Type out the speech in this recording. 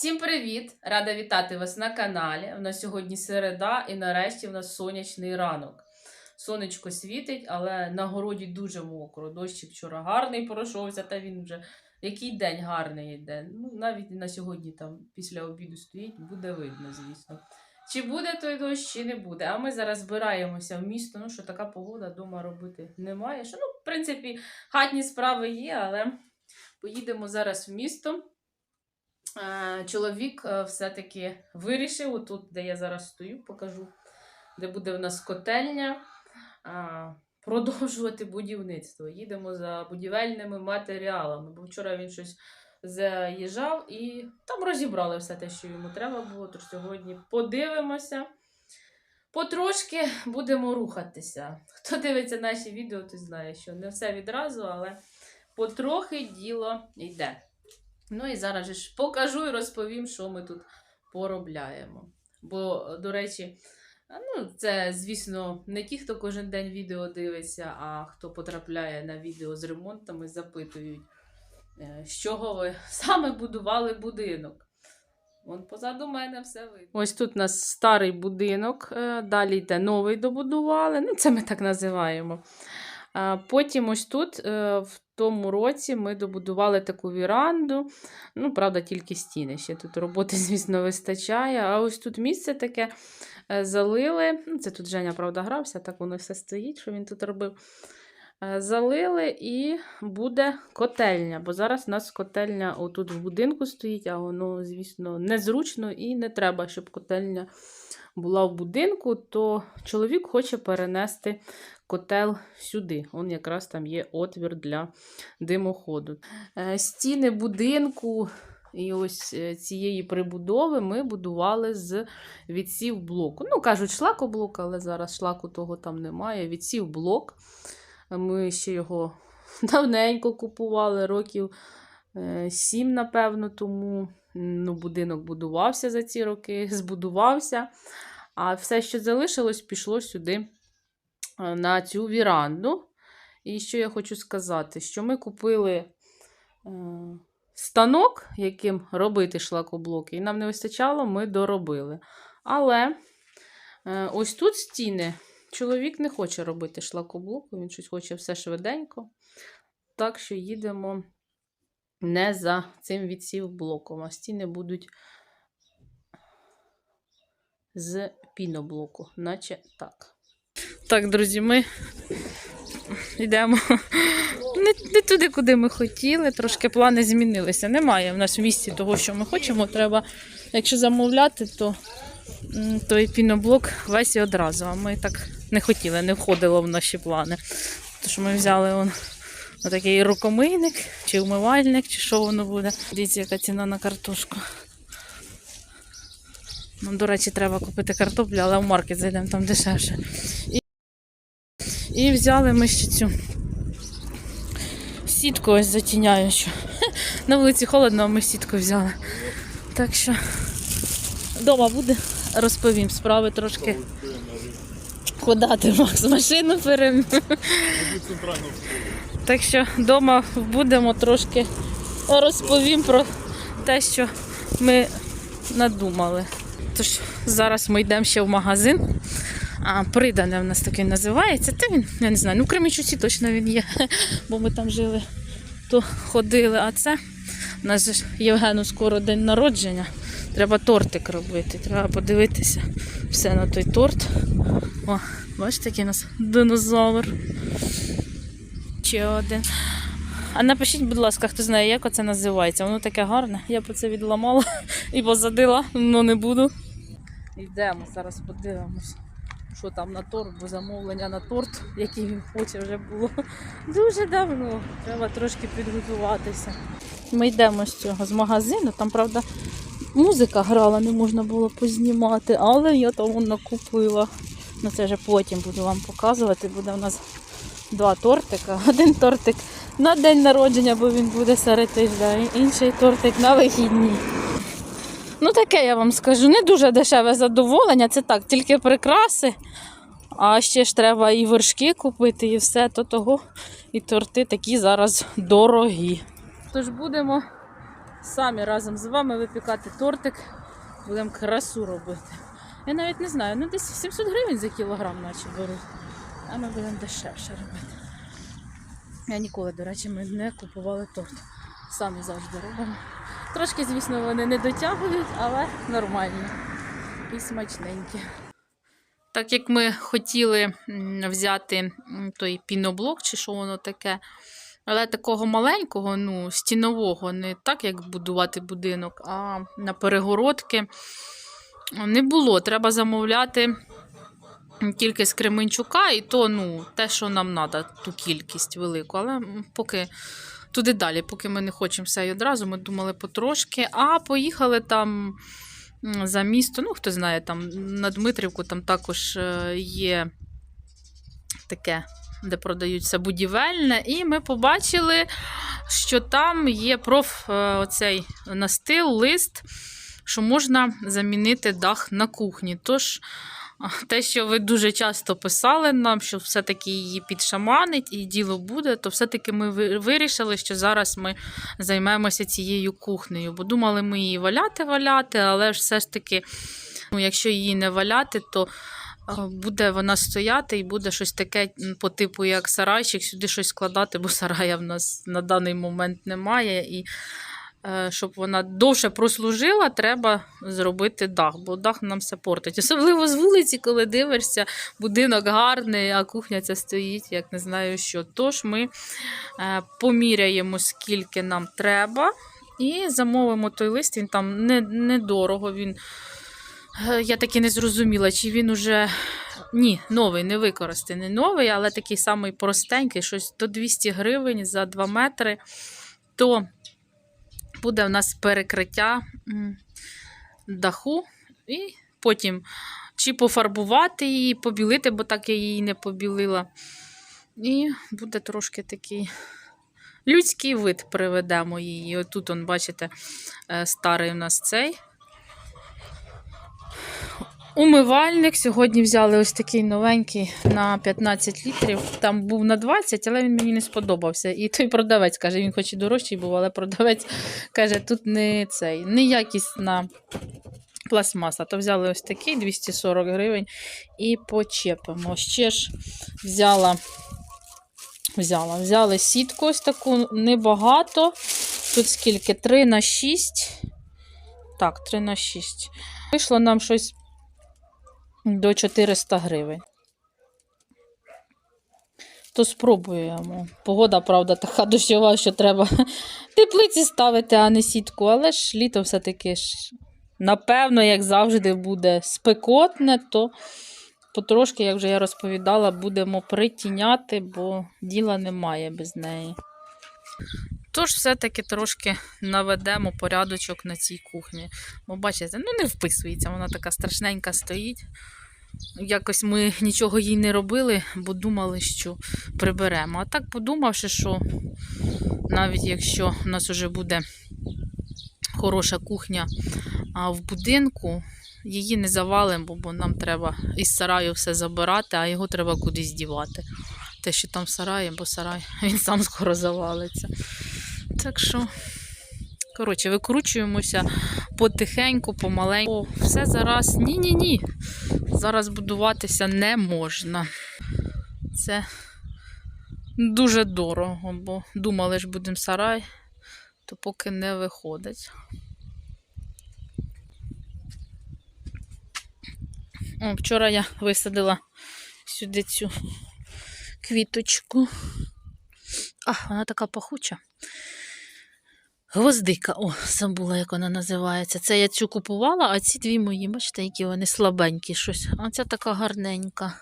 Всім привіт! Рада вітати вас на каналі. У нас сьогодні середа і нарешті в нас сонячний ранок. Сонечко світить, але на городі дуже мокро. Дощик вчора гарний пройшовся, та він вже який день гарний йде. Ну, навіть на сьогодні там після обіду стоїть, буде видно, звісно. Чи буде той дощ, чи не буде. А ми зараз збираємося в місто. Ну, що така погода вдома робити немає. Що, ну, в принципі, хатні справи є, але поїдемо зараз в місто. Е, Чоловік е, все-таки вирішив, отут, де я зараз стою, покажу, де буде в нас котельня, продовжувати будівництво. Їдемо за будівельними матеріалами, бо вчора він щось заїжджав і там розібрали все те, що йому треба було. Тож сьогодні подивимося. Потрошки будемо рухатися. Хто дивиться наші відео, той знає, що не все відразу, але потрохи діло йде. Ну і зараз ж покажу і розповім, що ми тут поробляємо. Бо, до речі, ну, це, звісно, не ті, хто кожен день відео дивиться, а хто потрапляє на відео з ремонтами, запитують, е, з чого ви саме будували будинок. Вон позаду мене все видно. Ось тут у нас старий будинок, е, далі йде новий добудували. Ну, це ми так називаємо. Потім ось тут, е, в тому році, ми добудували таку віранду. Ну, правда, тільки стіни. Ще тут роботи, звісно, вистачає. А ось тут місце таке е, залили. Ну, Це тут Женя, правда, грався, так воно все стоїть, що він тут робив. Е, Залили і буде котельня, бо зараз у нас котельня отут в будинку стоїть, а воно, звісно, незручно і не треба, щоб котельня була в будинку, то чоловік хоче перенести котел сюди. Он якраз там є отвір для димоходу. Е, Стіни будинку і ось е, цієї прибудови ми будували з відсів блоку. Ну, кажуть, шлакоблок, але зараз шлаку того там немає. Відсів блок. Ми ще його давненько купували, років е, сім, напевно, тому ну, будинок будувався за ці роки, збудувався. А все, що залишилось, пішло сюди е, на цю віранду. І що я хочу сказати, що ми купили е, станок, яким робити шлакоблоки, і нам не вистачало, ми доробили. Але е, ось тут стіни. Чоловік не хоче робити шлакоблоку, він щось хоче все швиденько. Так що їдемо не за цим відсів блоком, а стіни будуть з піноблоку, наче так. Так, друзі, ми йдемо не, не туди, куди ми хотіли. Трошки плани змінилися. Немає в нас в місті того, що ми хочемо. Треба, якщо замовляти, то той піноблок весь і одразу. А ми так не хотіли, не входило в наші плани. Тож ми взяли он, отакий рукомийник, чи умивальник, чи що воно буде. Дивіться, яка ціна на картошку. Нам, до речі, треба купити картоплю, але в маркет зайдемо там дешевше. І, і взяли ми ще цю сітку ось затіняючу. На вулиці холодно, а ми сітку взяли. Так що вдома буде, розповім справи трошки. Ходати Макс машину перем. Так що вдома будемо трошки розповім про те, що ми надумали. Тож зараз ми йдемо ще в магазин. А, придане в нас такий називається. Та він, я не знаю, ну в Кремічуці точно він є, бо ми там жили, то ходили. А це у нас же Євгену скоро день народження. Треба тортик робити. Треба подивитися все на той торт. О, бачите, який у нас динозавр. Ще один. А напишіть, будь ласка, хто знає, як оце називається. Воно таке гарне. Я б це відламала і посадила, але не буду. Йдемо, зараз подивимось, що там на торт, бо замовлення на торт, який він хоче, вже було дуже давно. Треба трошки підготуватися. Ми йдемо з цього з магазину, там, правда, музика грала, не можна було познімати, але я там воно купила. Ну це вже потім буду вам показувати. Буде у нас два тортика. Один тортик на день народження, бо він буде серед тижня, інший тортик на вихідні. Ну, таке я вам скажу, не дуже дешеве задоволення, це так, тільки прикраси. А ще ж треба і вершки купити, і все, то того і торти такі зараз дорогі. Тож будемо самі разом з вами випікати тортик. Будемо красу робити. Я навіть не знаю, ну десь 700 гривень за кілограм, наче беруть. А ми будемо дешевше робити. Я ніколи, до речі, ми не купували торт. Самі завжди робимо. Трошки, звісно, вони не дотягують, але нормальні і смачненькі. Так як ми хотіли взяти той піноблок, чи що воно таке, але такого маленького, ну, стінового, не так, як будувати будинок, а на перегородки не було. Треба замовляти тільки з Кременчука, і то ну, те, що нам треба, ту кількість велику. Але поки туди далі, поки ми не хочемо все одразу, ми думали потрошки, а поїхали там за місто. Ну, хто знає, там на Дмитрівку там також е, є таке, де продаються будівельне, і ми побачили, що там є проф е, оцей настил, лист, що можна замінити дах на кухні. Тож. Те, що ви дуже часто писали нам, що все-таки її підшаманить і діло буде, то все-таки ми вирішили, що зараз ми займемося цією кухнею. Бо думали ми її валяти-валяти, але все ж таки, ну, якщо її не валяти, то буде вона стояти і буде щось таке по типу, як сарайчик, сюди щось складати, бо сарая в нас на даний момент немає. І е, щоб вона довше прослужила, треба зробити дах, бо дах нам все портить. Особливо з вулиці, коли дивишся, будинок гарний, а кухня ця стоїть, як не знаю що. Тож ми е, поміряємо, скільки нам треба, і замовимо той лист. Він там не- недорого. Він Е, Я таки не зрозуміла, чи він уже. Ні, новий, не використаний новий, але такий самий простенький, щось до 200 гривень за 2 метри. То буде в нас перекриття даху, і потім чи пофарбувати її, побілити, бо так я її не побілила. І буде трошки такий людський вид приведемо її. Отут, он, бачите, е, старий у нас цей. Умивальник сьогодні взяли ось такий новенький на 15 літрів. Там був на 20, але він мені не сподобався. І той продавець каже, він хоч і дорожчий був, але продавець каже, тут не цей, не якісна пластмаса. То взяли ось такий 240 гривень і почепимо. Ще ж взяла, взяла, взяли сітку ось таку небагато. Тут скільки? 3 на 6. Так, 3 на 6. Вийшло нам щось до 400 гривень. То спробуємо. Погода, правда, така дощова, що треба теплиці ставити, а не сітку. Але ж літо все-таки ж, напевно, як завжди, буде спекотне, то потрошки, як вже я розповідала, будемо притіняти, бо діла немає без неї. Тож все-таки трошки наведемо порядочок на цій кухні. Бо бачите, ну не вписується, вона така страшненька стоїть. Якось ми нічого їй не робили, бо думали, що приберемо. А так подумавши, що навіть якщо в нас вже буде хороша кухня в будинку, її не завалимо, бо нам треба із сараю все забирати, а його треба кудись дівати. Те, що там в сараї, бо сарай він сам скоро завалиться. Так що, коротше, викручуємося потихеньку, помаленьку. Все зараз. Ні-ні-ні. Зараз будуватися не можна. Це дуже дорого, бо думали ж будемо сарай, то поки не виходить. О, вчора я висадила сюди цю квіточку. А, вона така пахуча. Гвоздика, о, забула, як вона називається. Це я цю купувала, а ці дві мої, бачите, які вони слабенькі щось. А ця така гарненька.